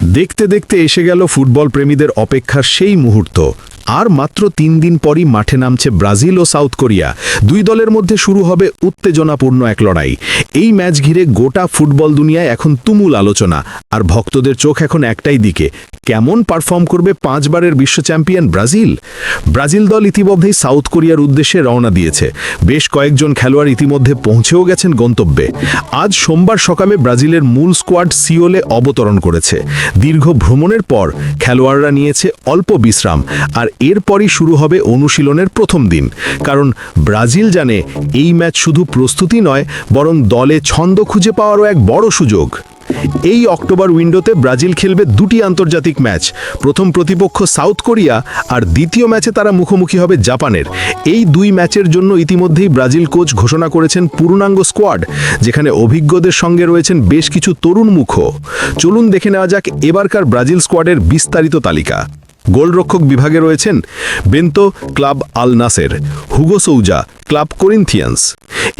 দেখতে দেখতে এসে গেল ফুটবল প্রেমীদের অপেক্ষার সেই মুহূর্ত। আর মাত্র তিন দিন পরই মাঠে নামছে ব্রাজিল ও সাউথ কোরিয়া। দুই দলের মধ্যে শুরু হবে উত্তেজনাপূর্ণ এক লড়াই। এই ম্যাচ ঘিরে গোটা ফুটবল দুনিয়ায় এখন তুমুল আলোচনা, আর ভক্তদের চোখ এখন একটাই দিকে কেমন পারফর্ম করবে পাঁচবারের বিশ্ব চ্যাম্পিয়ন ব্রাজিল? ব্রাজিল দল ইতিমধ্যেই সাউথ কোরিয়ার উদ্দেশ্যে রওনা দিয়েছে। বেশ কয়েকজন খেলোয়াড় ইতিমধ্যে পৌঁছেও গেছেন গন্তব্যে। আজ সোমবার সকালে ব্রাজিলের মূল স্কোয়াড সিওলে অবতরণ করেছে। দীর্ঘ ভ্রমণের পর খেলোয়াড়রা নিয়েছে অল্প বিশ্রাম, আর এরপরই শুরু হবে অনুশীলনের প্রথম দিন। কারণ ব্রাজিল জানে এই ম্যাচ শুধু প্রস্তুতি নয়, বরং দলে ছন্দ খুঁজে পাওয়ারও এক বড় সুযোগ। এই অক্টোবর উইন্ডোতে ব্রাজিল খেলবে দুটি আন্তর্জাতিক ম্যাচ। প্রথম প্রতিপক্ষ সাউথ কোরিয়া আর দ্বিতীয় ম্যাচে তারা মুখোমুখি হবে জাপানের। এই দুই ম্যাচের জন্য ইতিমধ্যেই ব্রাজিল কোচ ঘোষণা করেছেন পূর্ণাঙ্গ স্কোয়াড, যেখানে অভিজ্ঞদের সঙ্গে রয়েছেন বেশ কিছু তরুণ মুখ। চলুন দেখে নেওয়া যাক এবারকার ব্রাজিল স্কোয়াডের বিস্তারিত তালিকা। গোলরক্ষক বিভাগে রয়েছেন Bento club Al Hugo Souza, club Corinthians.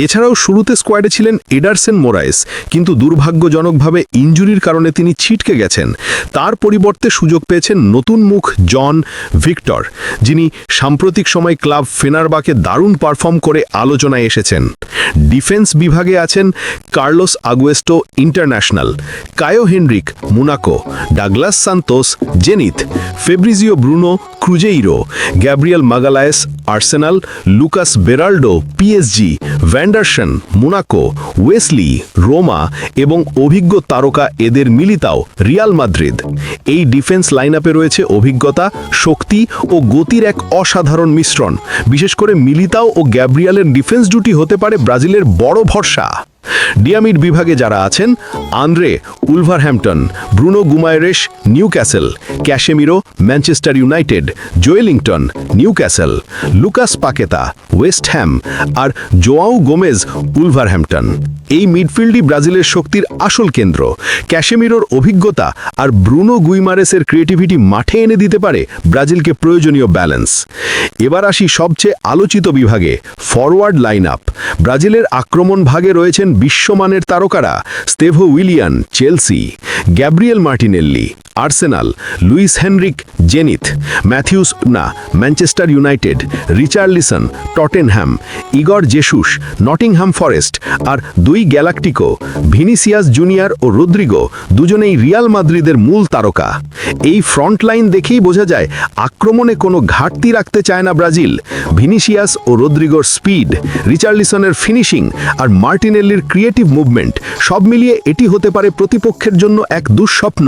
এছাড়াও শুরুতে স্কোয়াডে ছিলেন এডারসেন মোরাইস কিন্তু দুর্ভাগ্যজনকভাবে ইঞ্জুরির কারণে তিনি ছিটকে গেছেন। তার পরিবর্তে সুযোগ পেয়েছেন নতুন মুখ জন ভিক্টর, যিনি সাম্প্রতিক সময় ক্লাব ফেনারবাকে দারুণ পারফর্ম করে আলোচনায় এসেছেন। ডিফেন্স বিভাগে আছেন Carlos Augusto international, Kaio Henrique Monaco, Douglas Santos Zenit, Fabrizio Bruno Cruzeiro, Gabriel Magalhaes, Arsenal, Lucas Beraldo PSG Vanderson, Monaco, Wesley, Roma এবং অভিজ্ঞ তারকা এদের মিলিতাও রিয়াল মাদ্রিদ। এই ডিফেন্স লাইনআপে রয়েছে অভিজ্ঞতা, শক্তি ও গতির এক অসাধারণ মিশ্রণ। বিশেষ করে মিলিতাও ও গ্যাব্রিয়ালের ডিফেন্স জুটি হতে পারে ব্রাজিলের বড় ভরসা। ডিয়ামিড বিভাগে যারা আছেন, Andre, Wolverhampton, Bruno Guimaraes Newcastle Casemiro, Manchester United, Joelinton Newcastle Lucas Paqueta, West Ham আর জোয়াও গোমেজ, উলভারহ্যাম্পটন। এই মিডফিল্ডই ব্রাজিলের শক্তির আসল কেন্দ্র। ক্যাশেমিরোর অভিজ্ঞতা আর ব্রুনো গুইমারেসের ক্রিয়েটিভিটি মাঠে এনে দিতে পারে ব্রাজিলকে প্রয়োজনীয় ব্যালেন্স। এবার আসি সবচেয়ে আলোচিত বিভাগে, ফরওয়ার্ড লাইন আপ ব্রাজিলের আক্রমণ ভাগে রয়েছেন বিশ্বমানের তারকারা Estevao Willian, Chelsea. Gabriel Martinelli, Arsenal, Luiz Henrique, Zenit, Matheus না Manchester United, Richarlison, Tottenham, Igor Jesus Nottingham Forest আর দুই গ্যালাকটিকো, ভিনিসিয়াস জুনিয়র ও রদ্রিগো দুজনেই রিয়াল মাদ্রিদের মূল তারকা। এই ফ্রন্ট লাইন দেখেই বোঝা যায় আক্রমণে কোনো ঘাটতি রাখতে চায় না ব্রাজিল। ভিনিসিয়াস ও রদ্রিগোর স্পিড, রিচার্লিসনের ফিনিশিং আর মার্টিনেল্লির ক্রিয়েটিভ মুভমেন্ট সব মিলিয়ে এটি হতে পারে প্রতিপক্ষের জন্য এক দুঃস্বপ্ন।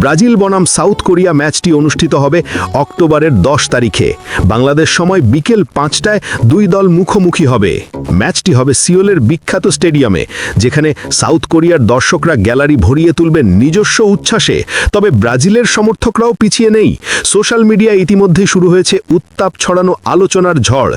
ব্রাজিল বনাম সাউথ কোরিয়া ম্যাচটি অনুষ্ঠিত হবে অক্টোবরের দশ তারিখে। বাংলাদেশ সময় বিকেল পাঁচটায় দুই দল মুখোমুখি হবে। ম্যাচটি হবে সিওলের বিখ্যাত স্টেডিয়ামে, যেখানে সাউথ কোরিয়ার দর্শকরা গ্যালারি ভরিয়ে তুলবেন নিজস্ব উচ্ছ্বাসে। তবে ব্রাজিলের সমর্থকরাও পিছিয়ে নেই। সোশ্যাল মিডিয়া ইতিমধ্যে শুরু হয়েছে উত্তাপ ছড়ানো আলোচনার ঝড়।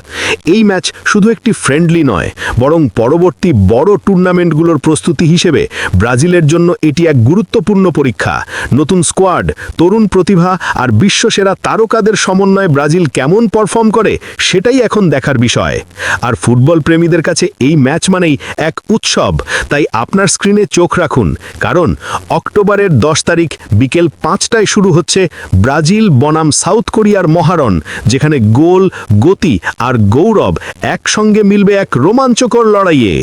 এই ম্যাচ শুধু একটি ফ্রেন্ডলি নয়, বরং পরবর্তী বড় টুর্নামেন্টগুলোর প্রস্তুতি হিসেবে ব্রাজিলের জন্য এটি এক গুরুত্বপূর্ণ পরীক্ষা। নতুন স্কোয়াড, তরুণ প্রতিভা আর বিশ্বসেরা তারকাদের সমন্বয়ে ব্রাজিল কেমন পারফর্ম করে সেটাই এখন দেখার বিষয়। আর ফুটবল প্রেমীদের কাছে এই ম্যাচ মানেই এক উৎসব, তাই আপনার স্ক্রিনে চোখ রাখুন, কারণ অক্টোবরের দশ তারিখ বিকেল পাঁচটায় শুরু হচ্ছে ব্রাজিল বনাম সাউথ কোরিয়ার মহারণ, যেখানে গোল, গতি আর গৌরব একসঙ্গে মিলবে এক রোমাঞ্চকর লড়াইয়ে।